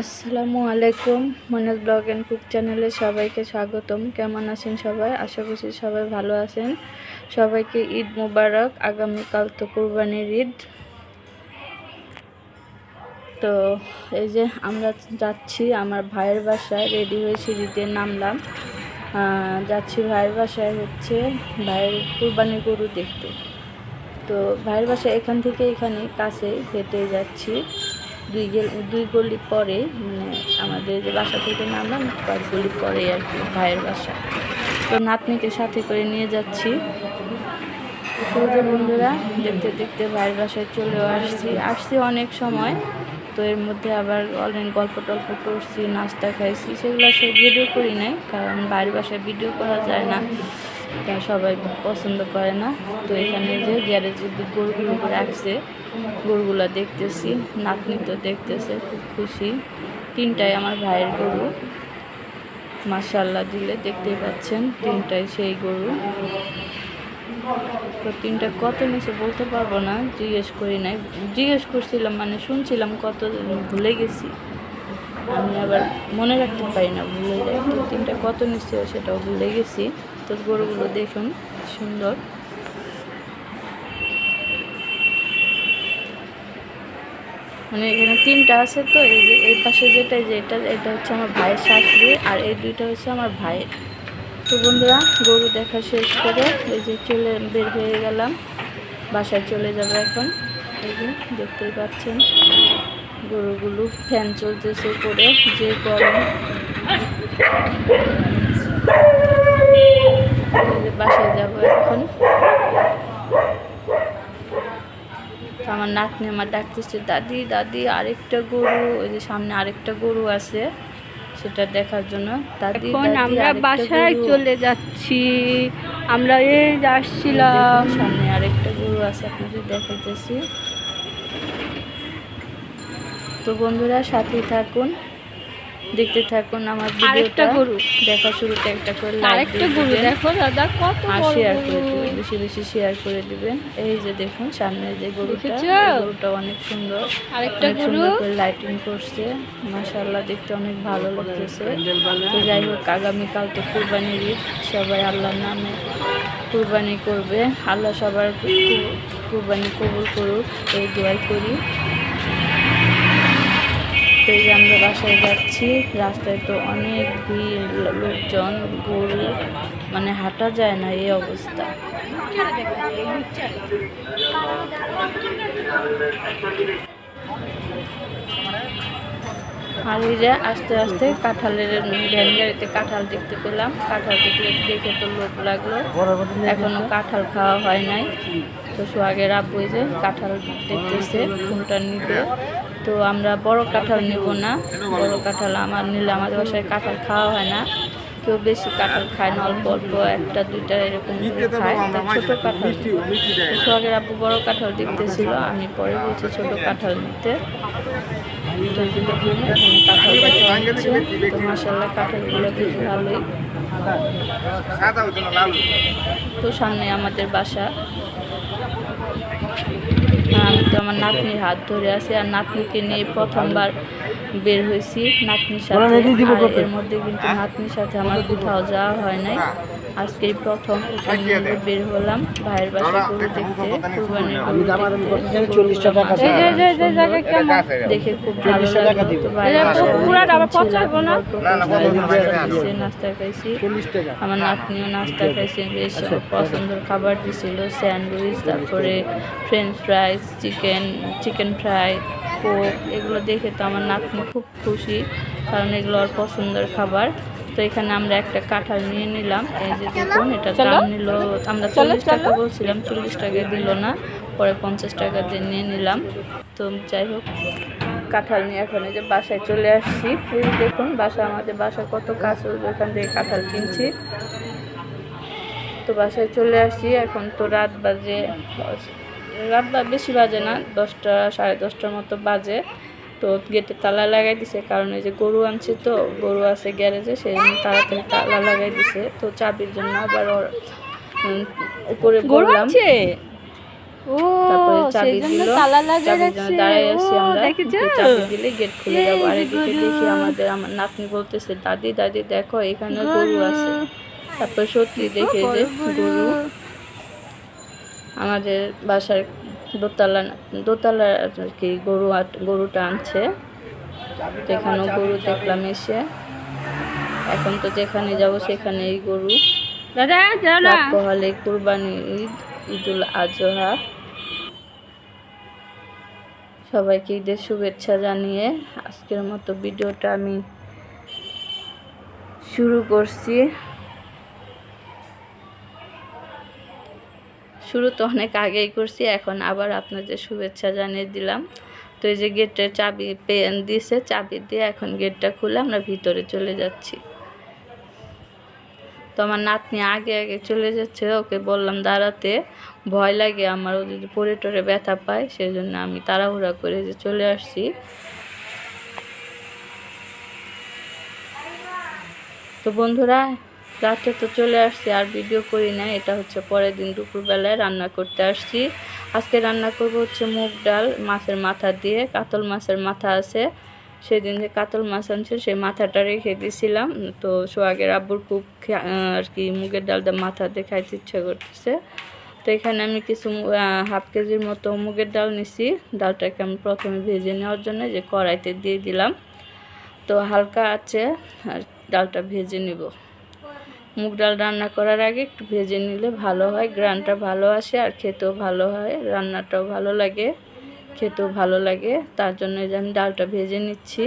আসসালামু আলাইকুম Monaj blog and cook চ্যানেলে সবাইকে স্বাগতম। কেমন আছেন সবাই? আশা করছি সবাই ভালো আছেন। সবাইকে ঈদ মুবারক, আগামীকাল তো কুরবানির ঈদ। তো এই যে আমরা যাচ্ছি, আমার ভাইয়ের বাসায় রেডি হয়ে সিঁড়িতে নামলাম। যাচ্ছি ভাইয়ের বাসায় হচ্ছে ভাইয়ের কুরবানির গরু দেখতে। তো ভাইয়ের বাসা এখান থেকে এখানে কাছে হেঁটে যাচ্ছি। দুই গেল, দুই গলি পরে আমাদের যে বাসা থেকে নামলাম, কয়েক গলি পরে আর কি ভাইয়ের বাসা। তো নাতনিকে সাথে করে নিয়ে যাচ্ছি। তো বন্ধুরা, দেখতে দেখতে ভাইয়ের বাসায় চলেও আসছি। আসছি অনেক সময়, তো এর মধ্যে আবার অনেক গল্প টল্প করছি, নাস্তা খাইছি, সেগুলো সে ভিডিও করি নাই, কারণ বাইরের বাসায় ভিডিও করা যায় না। সবাই পছন্দ করে না? তো এখানে যে গ্যারেজে গরুগুলো রাখছে, গরুগুলো দেখতেছি, নাতনি তো দেখতেছে, খুব খুশি। তিনটাই আমার ভাইয়ের গরু। মাশাল্লাহ দিলে দেখতেই পাচ্ছেন, তিনটাই সেই গরু। তো তিনটা কত নিচে বলতে পারব না, জিজ্ঞেস করি নাই। জিজ্ঞেস করছিলাম মানে শুনছিলাম কত ভুলে গেছি। আমি আবার মনে রাখতে পারি না, ভুলে যাই। তিনটা কত নিচ্ছে সেটাও ভুলে গেছি। তো গরুগুলো দেখুন সুন্দর। মানে এখানে তিনটা আছে তো, এই যে এই পাশে যেটা, এই যে এটা হচ্ছে আমার ভাইয়ের শাশুড়ি আর এই দুইটা হচ্ছে আমার ভাইয়ের। তো বন্ধুরা, গরু দেখা শেষ করে এই যে চলে বের হয়ে গেলাম, বাসায় চলে যাব এখন। এই যে দেখতেই পাচ্ছেন, গরুগুলো ফ্যান চলতেছে করে যে গরম। বাসায় যাব এখন। তো আমার নাতনি আমার ডাকতেছে দাদি দাদি আরেকটা গরু। ওই যে সামনে আরেকটা গরু আছে সেটা দেখার জন্য। এখন আমরা বাসায় চলে যাচ্ছি। আমরা এই আসছিলাম। সামনে আরেকটা গরু আছে আপনাদের দেখাইতেছি। তো বন্ধুরা সাথেই থাকুন। দেখতে থাকুন আমার আরেকটা ভিডিওটা। গরু। দেখা শুরুতে একটা করে আরেকটা গরু দেখো দাদা কত আর বড় শেয়ার করে। দিবেন বেশি বেশি শেয়ার করে দিবেন। এই যে দেখুন সামনে যে গরুটা? গরুটা অনেক সুন্দর। আরেকটা গরু। লাইটিং করছে। মাশাআল্লাহ দেখতে অনেক ভালো লাগতেছে। তো যাই হোক আগামীকাল তো কুরবানির ঈদ। সবাই আল্লাহর নামে কুরবানি করবে। আল্লাহ সবার কুরবানি কবুল করুক এই দোয়াই করি। তো এই যে আমরা বাসায় যাচ্ছি। রাস্তায় তো অনেক ভিড়, লোকজন গরু মানে হাঁটা যায় না এই অবস্থা। আর এই যে আস্তে আস্তে কাঁঠালের ভ্যান গাড়িতে কাঁঠাল দেখতে পেলাম। কাঁঠাল দেখলে দেখে তো লোভ লাগল। এখনও কাঁঠাল খাওয়া হয় নাই। তো সোহাগের আব্বু যে কাঁঠাল দেখতেছে কোনটা নিবে। তো আমরা বড় কাঁঠাল নিব না। বড় কাঁঠাল আমার নিলে আমাদের বাসায় কাঁঠাল খাওয়া হয় না। কেউ বেশি কাঁঠাল খায় না অল্প অল্প একটা দুইটা এরকম খায়। ছোটো কাঁঠাল। সোহাগের আব্বু বড় কাঁঠাল দেখতেছিল আমি পরে বলছি ছোটো কাঁঠাল নিতে। তো এই যে দেখুন এখানে কাঁঠাল দেখা হচ্ছে তো মাসাল্লাহ কাঁঠালগুলো বেশ ভালোই। তো সামনে আমাদের বাসা। আমি তো আমার নাতনির হাত ধরে আছি আর নাতনিকে নিয়ে প্রথমবার বের হয়েছি নাতনির সাথে। আর এর মধ্যে কিন্তু নাতনির সাথে আমার কোথাও যাওয়া হয় নাই। আজকে প্রথম বের হলাম ভাইয়ের বাসা গরু দেখতে। দেখে খুব ভালো লাগল? গল্প করছি, নাস্তা খাইছি, নাস্তা খাইছি আমার নাতনিও নাস্তা খাইছে বেশ পছন্দের খাবার দিছিল স্যান্ডউইচ তারপরে French fries chicken chicken fry coke এগুলো দেখে তো আমার নাতনি খুব খুশি কারণ এগুলো ওর পছন্দের খাবার। তো এখানে আমরা একটা কাঁঠাল নিয়ে নিলাম এই যে দেখুন এটা দাম নিল আমরা চল্লিশ টাকা বলছিলাম চল্লিশ টাকা দিল না পরে পঞ্চাশ টাকা দিয়ে নিয়ে নিলাম। তো যাই হোক কাঁঠাল নিয়ে এখন এই যে বাসায় চলে আসছি। দেখুন বাসা আমাদের বাসা কত কাছে ওখান থেকে কাঁঠাল কিনছি। তো বাসায় চলে আসছি এখন তো রাত বাজে রাত বেশি বাজে না দশটা সাড়ে দশটার মতো বাজে। তো গেটে তালা লাগাই দিছে কারণ এই যে গরু আনছে তো গরু আছে গ্যারেজে সেই জন্য তাড়াতাড়ি তালা লাগাই দিছে। তো চাবির জন্য আবার ওর উপরে গরু আছে ও চাবি দিল। তালা লাগিয়ে রাখছে। দাঁড়ায় আছি আমরা। চাবি দিলে গেট খুলে যাব। আর এদিকে দেখি আমাদের আমার নাতনি বলতেছে দাদি দাদি দেখো এখানে গরু। আছে। তারপর সত্যি দেখে যে গরু আমাদের বাসার দোতলা দোতলা আর কি গরু আট- গরুটা আনছে। এখানেও গরু দেখলাম এসে। এখন তো যেখানে যাব সেখানেই গরু। পোহালে কুরবানি ঈদ ঈদুল আজহা। সবাইকে ঈদের শুভেচ্ছা জানিয়ে আজকের মতো ভিডিওটা আমি শুরু করছি। শুরু তো অনেক আগেই করছি, এখন আবার আপনাদের শুভেচ্ছা জানিয়ে দিলাম। তো এই যে গেটের চাবি পেন দিয়েছে চাবি দিয়ে এখন গেটটা খুলে আমরা ভিতরে চলে যাচ্ছি। তো আমার নাতনি আগে আগে চলে যাচ্ছে, ওকে বললাম দাঁড়াতে, ভয় লাগে আমার, ও যদি পরে টরে ব্যথা পায় সেই জন্য আমি তাড়াহুড়া করে যে চলে আসছি। তো বন্ধুরা রাতে তো চলে আসছি, আর ভিডিও করি না এটা হচ্ছে পরের দিন দুপুরবেলায় রান্না করতে আসছি। আজকে রান্না করব হচ্ছে মুগ ডাল, মাছের মাথা দিয়ে। কাতল মাছের মাথা আছে। সেদিন যে কাতল মাছ আনছে সেই মাথাটা রেখে দিয়েছিলাম তো সোহাগের আব্বুর খুব আর কি মুগের ডালটা মাথা দিয়ে খাইতে ইচ্ছে করতেছে। তো এখানে আমি কিছু হাফ কেজির মতো মুগের ডাল নিছি। ডালটাকে আমি প্রথমে ভেজে নেওয়ার জন্য যে কড়াইতে দিয়ে দিলাম। তো হালকা আছে, আর ডালটা ভেজে নিব। মুগ ডাল রান্না করার আগে একটু ভেজে নিলে ভালো হয়, গ্রানটা ভালো আসে আর খেতেও ভালো হয়, রান্নাটাও ভালো লাগে, খেতেও ভালো লাগে। তার জন্য যে আমি ডালটা ভেজে নিচ্ছি।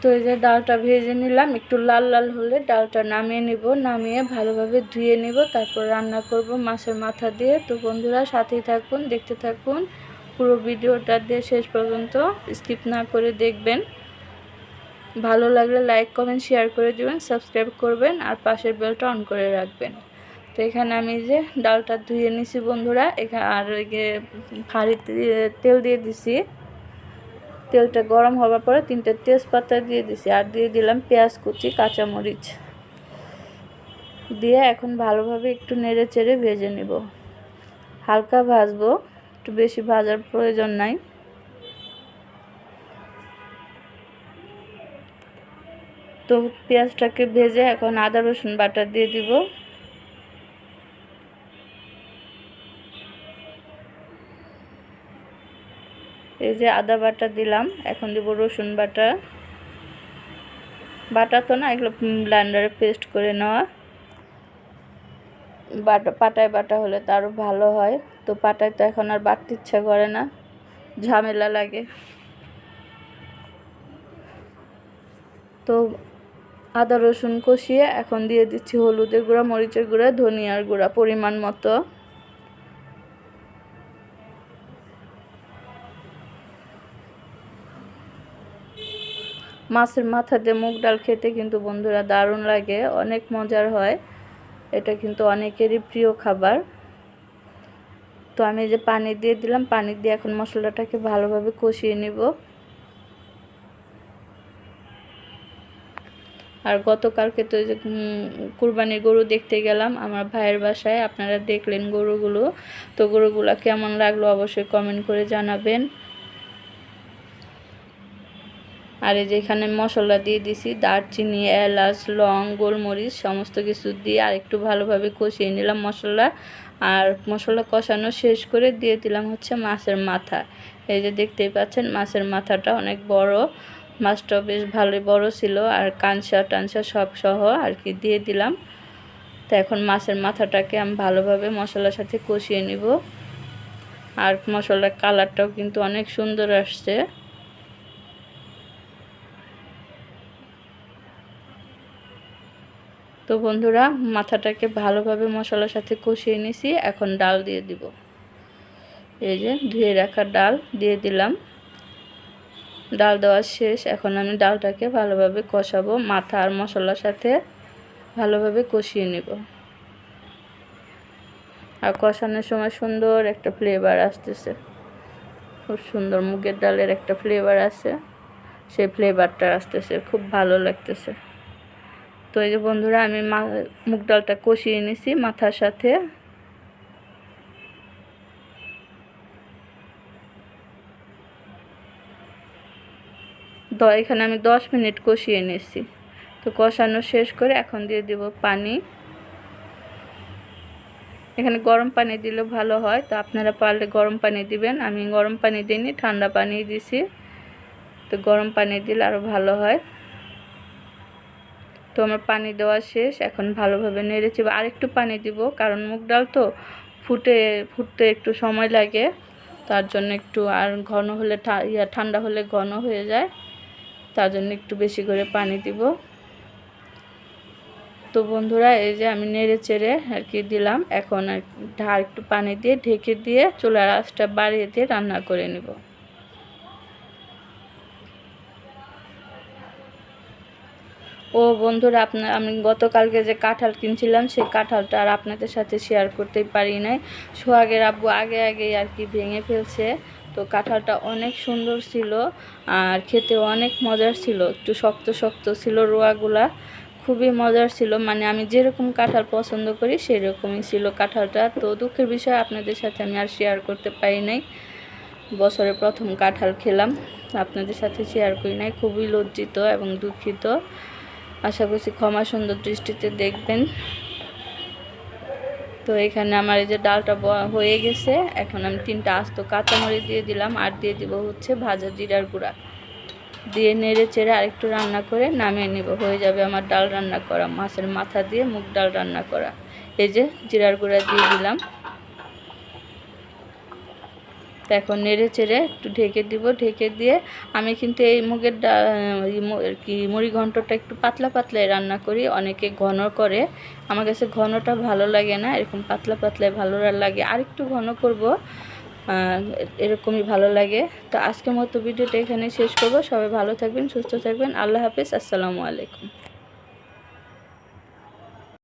তো এই যে ডালটা ভেজে নিলাম, একটু লাল লাল হলে ডালটা নামিয়ে নিব, নামিয়ে ভালোভাবে ধুয়ে নিব, তারপর রান্না করব মাছের মাথা দিয়ে। তো বন্ধুরা, সাথেই থাকুন, দেখতে থাকুন। পুরো ভিডিওটা দিয়ে শেষ পর্যন্ত স্কিপ না করে দেখবেন। ভালো লাগলে লাইক কমেন্ট শেয়ার করে দিবেন সাবস্ক্রাইব করবেন, আর পাশের বেলটা অন করে রাখবেন। তো এখানে আমি যে ডালটা ধুয়ে নিছি বন্ধুরা এখানে আর হাঁড়িতে তেল দিয়ে দিছি। তেলটা গরম হওয়ার পরে তিনটে তেজপাতা দিয়ে দিছি, আর দিয়ে দিলাম পেঁয়াজ কুচি, কাঁচামরিচ। দিয়ে এখন ভালোভাবে একটু নেড়ে চেড়ে ভেজে নিব। হালকা ভাজবো, একটু বেশি ভাজার প্রয়োজন নাই। তো পেঁয়াজটাকে ভেজে এখন আদা, রসুন বাটা দিয়ে দিব। এই যে আদা বাটা দিলাম, এখন দিব রসুন বাটা। বাটা তো না, এগুলো ব্লান্ডারে পেস্ট করে নেওয়া। বাটা, পাটায় বাটা হলে তো আরও ভালো হয়। তো পাটায় তো এখন আর বাটতে ইচ্ছা করে না, ঝামেলা লাগে। তো আদা, রসুন কষিয়ে এখন দিয়ে দিচ্ছি হলুদের গুঁড়া, মরিচের গুঁড়া, ধনিয়ার গুঁড়া পরিমাণ মতো। মাছের মাথা দিয়ে মুগ ডাল খেতে কিন্তু বন্ধুরা দারুণ লাগে, অনেক মজার হয়। এটা কিন্তু অনেকেরই প্রিয় খাবার। তো আমি যে পানি দিয়ে দিলাম, পানি দিয়ে এখন মশলাটাকে ভালোভাবে কষিয়ে নিব। আর গতকালকে তো কুরবানির গরু দেখতে গেলাম, আমার ভাইয়ের বাসায়, আপনারা দেখলেন গরুগুলো। তো গরুগুলো কেমন লাগল অবশ্যই কমেন্ট করে জানাবেন। আর এই যে এখানে মশলা দিয়ে দিছি, দারচিনি, এলাচ, লং, গোলমরিচ, সমস্ত কিছু দিয়ে আর একটু ভালোভাবে কষিয়ে নিলাম মশলা। আর মশলা কষানো শেষ করে দিয়ে দিলাম হচ্ছে মাছের মাথা। এই যে দেখতেই পাচ্ছেন, মাছের মাথাটা অনেক বড়। মাছটাও বেশ ভালোই বড় ছিল আর কাঁচা টানসা সব সহ আর কি দিয়ে দিলাম। তো এখন মাছের মাথাটাকে আমি ভালোভাবে মশলার সাথে কষিয়ে নিব। আর মশলার কালারটাও কিন্তু অনেক সুন্দর আসছে। তো বন্ধুরা, মাথাটাকে ভালোভাবে মশলার সাথে কষিয়ে নিছি। এখন ডাল দিয়ে দিব। এই যে ধুয়ে রাখা ডাল দিয়ে দিলাম। ডাল দেওয়া শেষ। এখন আমি ডালটাকে ভালোভাবে কষাবো, মাথা আর মশলার সাথে ভালোভাবে কষিয়ে নেব। আর কষানোর সময় সুন্দর একটা ফ্লেভার আসতেছে। খুব সুন্দর মুগের ডালের একটা ফ্লেভার আছে। সেই ফ্লেভারটা আসতেছে, খুব ভালো লাগতেছে। তো এই যে বন্ধুরা, আমি মা মুগ ডালটা কষিয়ে নিছি মাথার সাথে। এখানে আমি দশ মিনিট কষিয়ে নিয়েছি তো কষানো শেষ করে এখন দিয়ে দেব পানি। এখানে গরম পানি দিলে ভালো হয়। তো আপনারা পারলে গরম পানি দিবেন। আমি গরম পানি দিইনি, ঠান্ডা পানি দিছি। তো গরম পানি দিলে আরও ভালো হয়। তো আমার পানি দেওয়া শেষ। এখন ভালোভাবে নেড়েছি আর একটু পানি দিব, কারণ মুগ ডাল তো ফুটে, ফুটতে একটু সময় লাগে। তার জন্য একটু আর ঘন হলে ঠান্ডা হলে ঘন হয়ে যায়। তার জন্য একটু বেশি করে পানি দিব। তো বন্ধুরা, এই যে আমি নেড়ে চেড়ে আর কি দিলাম। এখন আর ঢার একটু পানি দিয়ে ঢেকে দিয়ে চুলার আঁচটা বাড়িয়ে দিয়ে রান্না করে নিব। ও বন্ধুরা আপনার আমি গতকালকে যে কাঁঠাল কিনছিলাম, সেই কাঁঠালটা আর আপনাদের সাথে শেয়ার করতেই পারি নাই। সোহাগের আব্বু আগে আগে আর কি ভেঙে ফেলছে। তো কাঁঠালটা অনেক সুন্দর ছিল আর খেতে অনেক মজার ছিল, একটু শক্ত শক্ত ছিল রোয়াগুলা, খুবই মজার ছিল। মানে আমি যেরকম কাঁঠাল পছন্দ করি সেরকমই ছিল কাঁঠালটা। তো দুঃখের বিষয়, আপনাদের সাথে আমি আর শেয়ার করতে পারি নাই। বছরে প্রথম কাঁঠাল খেলাম, আপনাদের সাথে শেয়ার করি নাই। খুবই লজ্জিত এবং দুঃখিত। আশা করছি ক্ষমা সুন্দর দৃষ্টিতে দেখবেন। তো এখানে আমার এই যে ডালটা হয়ে গেছে, এখন আমি তিনটা আস্ত কাঁচামরিচ দিয়ে দিলাম, আর দিয়ে দিব হচ্ছে ভাজা জিরার গুঁড়া। দিয়ে নেড়ে চেড়ে আরেকটু রান্না করে নামিয়ে নিব, হয়ে যাবে আমার ডাল রান্না করা, মাছের মাথা দিয়ে মুগ ডাল রান্না করা। এই যে জিরার গুঁড়া দিয়ে দিলাম। তো এখন নেড়ে চেড়ে একটু ঢেকে দিব, ঢেকে দিয়ে আমি কিন্তু এই মুগের ডাল কি, মুড়ি ঘন্টটা একটু পাতলা পাতলাই রান্না করি, অনেকে ঘন করে। আমার কাছে ঘনটা ভালো লাগে না, এরকম পাতলা পাতলাই ভালো লাগে। আর একটু ঘন করব এরকমই ভালো লাগে। তো আজকের মতো ভিডিওটা এখানে শেষ করব। সবাই ভালো থাকবেন, সুস্থ থাকবেন। আল্লাহ হাফেজ, আসসালামু আলাইকুম।